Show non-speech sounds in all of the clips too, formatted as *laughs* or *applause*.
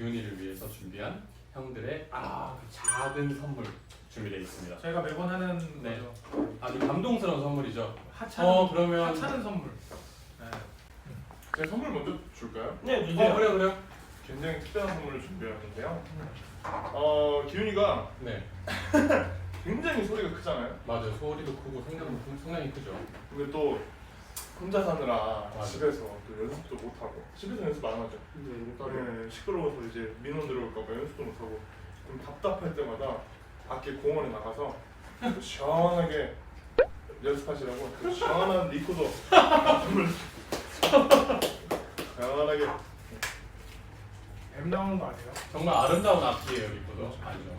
기훈이를 위해서 준비한 형들의 아 작은 선물 준비되어 있습니다. 저희가 매번 하는 네. 거죠. 아주 감동스러운 선물이죠. 하찮은 어 그러면 하찮은 선물. 네. 제가 선물 먼저 줄까요? 네, 어 주세요. 그래요 그래요. 굉장히 특별한 선물을 준비했는데요. 어 기훈이가 네 *laughs* 굉장히 소리가 크잖아요. 맞아요. 소리도 크고 성량도 성량이 크죠. 근데 또 혼자 사느라 맞아. 집에서 또 연습도 못 하고 집에서 연습 안 하죠. 네, 시끄러워서 이제 민원 들어올까봐 연습도 못 하고 좀 답답할 때마다 밖에 공원에 나가서 또 시원하게 연습하시라고 그 시원한 리코더 선물 *laughs* 시원하게 뱀 나오는 거 아니에요? 정말 아름다운 악기예요 리코더. 아니죠.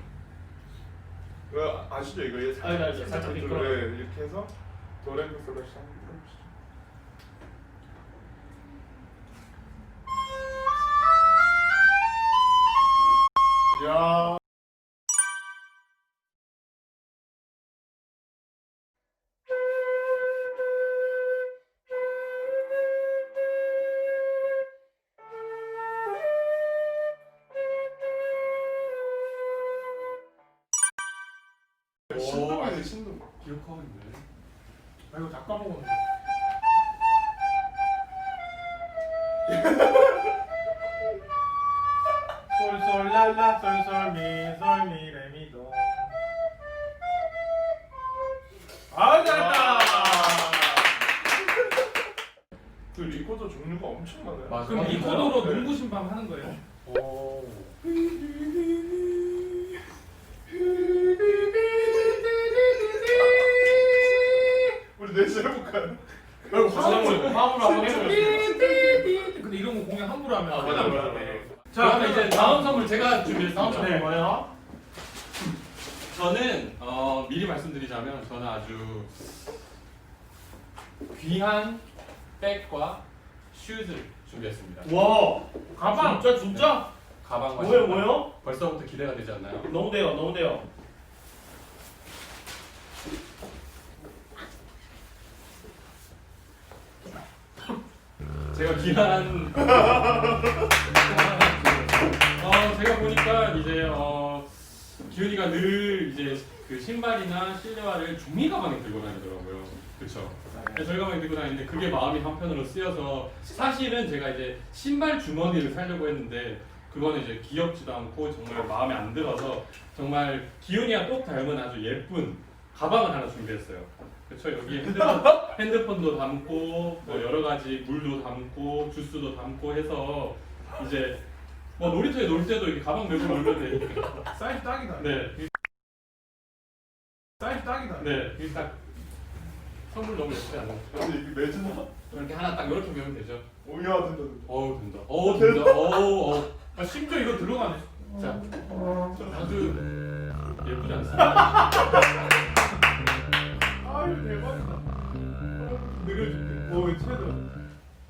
그 아시죠 이거 얘 알죠, 알죠. 살짝 네, 미끄러. 이렇게 해서 도레미솔라시 한번 해봅시 다. 야. 신동. 기억하고 있네. 아 이거 다 까먹었네. *laughs* 솔솔랄라 솔솔미 솔미레미도. 아 잘했다. 그 리코더 종류가 엄청 많아요. 맞아. 그럼 아, 이? 코드로 네. 농구신방 하는 거예요? 오. 우리 넷이 해볼까요? 화음을 화음으로 한번 해보세요. 근데 이런 거 공연 함부로 하면 아, 맞아, 맞아, 맞아. 자, 그러면 이제 다음 선물 제가 준비했습니다. 네. 뭐예요? 저는 어, 미리 말씀드리자면 저는 아주 귀한 백과 슈즈를 준비했습니다. 와, 가방. 진짜 진짜? 가방과 뭐예요, 신발. 뭐예요? 벌써부터 기대가 되지 않나요? 너무 돼요, 너무 돼요. 제가 귀한 이제 어 기훈이가 늘 이제 그 신발이나 실내화를 종이 가방에 들고 다니더라고요. 그렇죠. 저희 가방에 들고 다니는데 그게 마음이 한편으로 쓰여서 사실은 제가 이제 신발 주머니를 사려고 했는데 그거는 이제 귀엽지도 않고 정말 마음에 안 들어서 정말 기훈이와 똑 닮은 아주 예쁜 가방을 하나 준비했어요. 그렇죠. 여기 핸드폰, *laughs* 핸드폰도 담고 뭐 여러 가지 물도 담고 주스도 담고 해서 이제 뭐 놀이터에 놀 때도 이렇게 가방 메고 놀면 되니까. 사이즈 딱이다. 네, 사이즈 딱이다. 네, 이게 딱 선물 너무 예쁘지 않나요? 근데 이게 매진나? 이렇게 하나 딱 이렇게 메면 되죠. 오야 된다 된다. 어우 된다. 어우 된다. 어우 어우. 아, 심지어 이거 들어가네. 자, 아주 예쁘지 않습니까? 아유 대박이다. 느려줄게. 오 최대.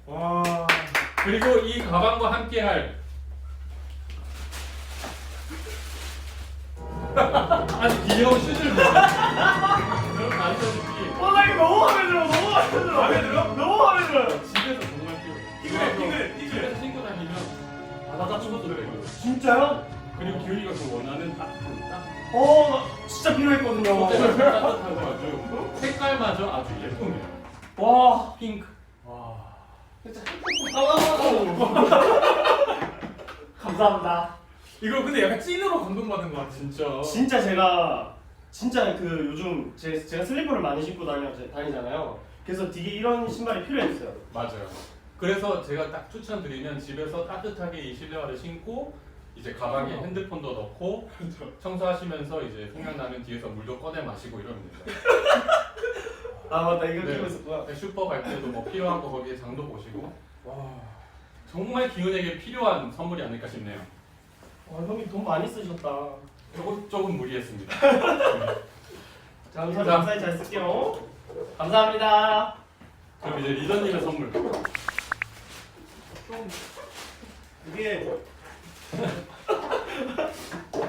와. 그리고 이 가방과 함께할 아주 귀여운 슈즈를 보세요. 여러분 아시다시피 와, 나 이거 너무 마음에 들어, 너무 마음에 들어. 마음에 들어? 너무 마음에 들어요. 집에서 정말 귀여워. 이거야, 이거야, 이거야. 집에서 신고 다니면 바다다 추워도 되고. 진짜요? 그리고 기훈이가 그 원하는 따뜻한 딱 어, 나 진짜 필요했거든요. 색깔 따뜻하고 아주 색깔마저 아주 예쁩니다. 와, 핑크. 와. *laughs* 감사합니다. 이거 근데 약간 찐으로 감동받은 것 같아. 진짜. 진짜 제가 진짜 그 요즘 제, 제가 슬리퍼를 많이 신고 다녀, 다니잖아요. 그래서 되게 이런 신발이 필요했어요. 맞아요. 그래서 제가 딱 추천드리면 집에서 따뜻하게 이 실내화를 신고 이제 가방에 핸드폰도 넣고 청소하시면서 이제 생각나는 뒤에서 물도 꺼내 마시고 이러면 됩니다. 아 맞다 이거 네. 끼고 있었구나. 슈퍼 갈 때도 뭐 필요한 거 거기에 장도 보시고 와. 정말 기훈에게 필요한 선물이 아닐까 싶네요. 와 형님 돈 많이 쓰셨다. 조금 조금 무리했습니다. 자 우선 감사히 잘 쓸게요. 감사합니다. 그럼 이제 리더님의 선물. 좀 이게 *laughs*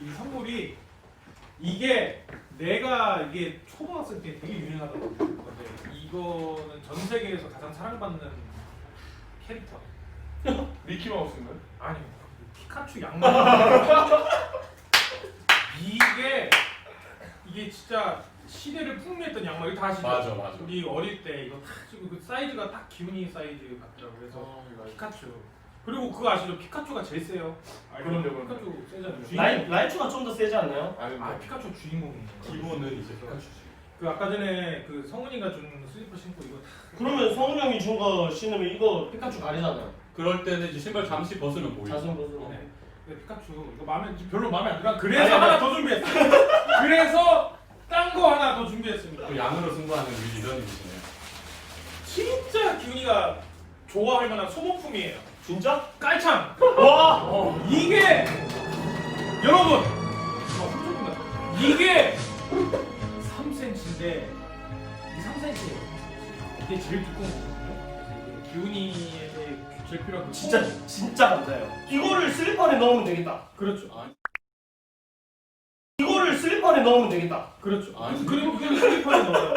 이 선물이 이게 내가 이게 초등학생 때 되게 유행하던 건데 이거는 전 세계에서 가장 사랑받는 캐릭터. *laughs* 미키 마우스인가요? 아니 피카츄 양말. *laughs* 이게 이게 진짜 시대를 풍미했던 양말. 이거 다 아시죠? 맞아, 맞아. 우리 어릴 때 이거 딱 지금 그 사이즈가 딱 기훈이 사이즈 같더라고. 그래서 어, 이거. 피카츄. 그리고 그거 아시죠? 피카츄가 제일 세요. 그럼요, 그럼요. 피카츄 세잖아요. 라이 라이츄가 좀 더 세지 않나요? 아니 아 피카츄 주인공이에요. 기본은 이제 피카츄지. 그 아까 전에 그 성훈이가 준 슬리퍼 신고 이거 다 그러면 성훈 형이 준 거 신으면 이거 피카츄 가리잖아요. 그럴 때는 이제 신발 잠시 벗으면 보이죠. 자손 벗으로. 네. 근데 피카츄 이거 마음에 별로 마음에 안 들어. 그래서 아니, 아니. 하나 더 준비했어. 그래서 딴 거 하나 더 준비했습니다. 또 양으로 승부하는 우리 리더님이시네요. 진짜 기훈이가 좋아할 만한 소모품이에요. 진짜? 깔창. 와! 어, 이게 여러분 어, 훔쳐본다. 이게 3cm인데 이 3cm예요. 이게 제일 두꺼운 거거든요. 기훈이의 제일 필요한 그 진짜 소모품. 진짜 감사해요. 이거를 슬리퍼 안에 넣으면 되겠다. 그렇죠. 이거를 슬리퍼 안에 넣으면 되겠다. 그렇죠. 아, 그래서 그리고 이걸 슬리퍼에 넣어요.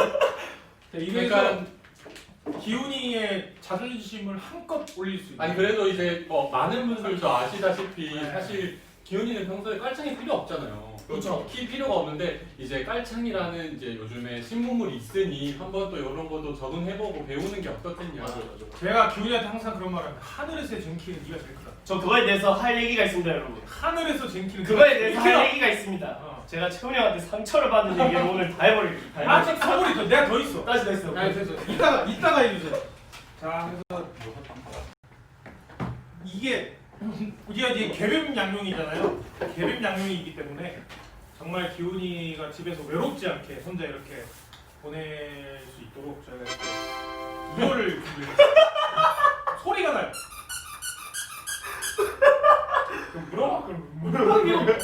네, 그러니까 기훈이의 자존심을 한껏 올릴 수 있는. 아니 그래도 이제 어, 많은 분들도 아시다시피 사실 기훈이는 평소에 깔창이 필요 없잖아요. 그렇죠. 키 필요가 없는데 이제 깔창이라는 이제 요즘에 신문물이 있으니 한번 또 이런 것도 적응해보고 배우는 게 어떻겠냐. 제가 기훈이한테 항상 그런 말을 합니다. 하늘에서 쟁키는 네가 제일 크다. 저 그거에 대해서 할 얘기가 있습니다, 여러분. 하늘에서 쟁키는 그거에 대해서 할. 얘기가 있습니다. 어. 제가 채훈이 형한테 상처를 받는 얘기를 *laughs* 오늘 다. 다 아직 선물이 더 내가 더 있어. 다시 됐어요. 아, 됐어. 이따가 이따가 해주세요. 자, 그래서 이게 우리가 이제 개뱀 양용이잖아요. 개뱀 양용이기 때문에 정말 기훈이가 집에서 외롭지 않게 혼자 이렇게 보낼 수 있도록 저희가 이렇게 이거를 준비했어요. 소리가 나요. 그럼 물어? 그럼 물어?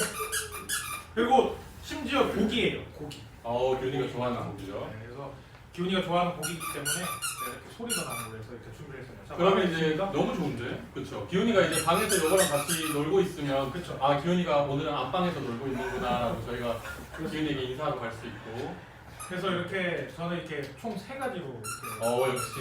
그리고 심지어 고기예요. 고기. 어 기훈이가 좋아하는 곡이죠. 네, 그래서 기훈이가 좋아하는 곡이기 때문에 이렇게 소리가 나는 거에서 이렇게 준비를 했습니다. 자, 그러면 이제? 너무 좋은데, 그렇죠. 기훈이가 이제 방에서 이거랑 같이 놀고 있으면, 그쵸. 아 기훈이가 오늘은 안방에서 놀고 있는구나라고 저희가 기훈이에게 인사하러 갈 수 있고. 그래서 이렇게 저는 이렇게 총 세 가지로 이렇게 어 역시.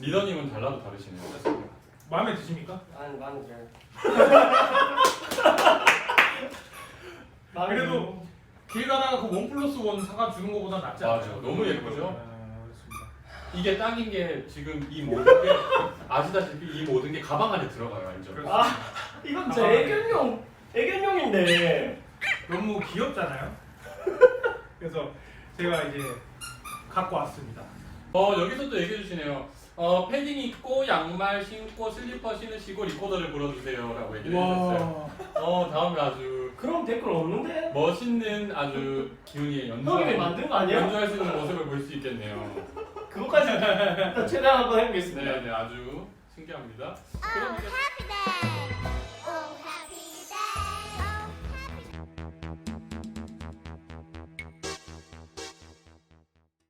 리더님은 달라도 다르시네요. 마음에 드십니까? 아니, 나는 그냥. *laughs* 그래도 길 가다가 그 원 플러스 원 사가 주는 것보다 낫지 않아요? 맞아, 너무 예쁘죠? 이게 딱인 게 지금 이 모든 게 *laughs* 아시다시피 이 모든 게 가방 안에 들어가요, 알죠? 아, 이건 제 애견용, 애견용인데. 너무 귀엽잖아요. 그래서 제가 이제 갖고 왔습니다. 어 여기서 또 얘기해 주시네요. 어 패딩 입고 양말 신고 슬리퍼 신으시고 리코더를 불어주세요라고 얘기를 해주셨어요. 어 다음에 아주 그럼 댓글 없는데? 멋있는 아주 기운이 형이 연주 만든 거 아니야? 연주할 수 있는 모습을 볼 수 있겠네요. 그거까지 일단 *laughs* 최대한 한번 해보겠습니다. 네, 네 아주 신기합니다. 그럼 이제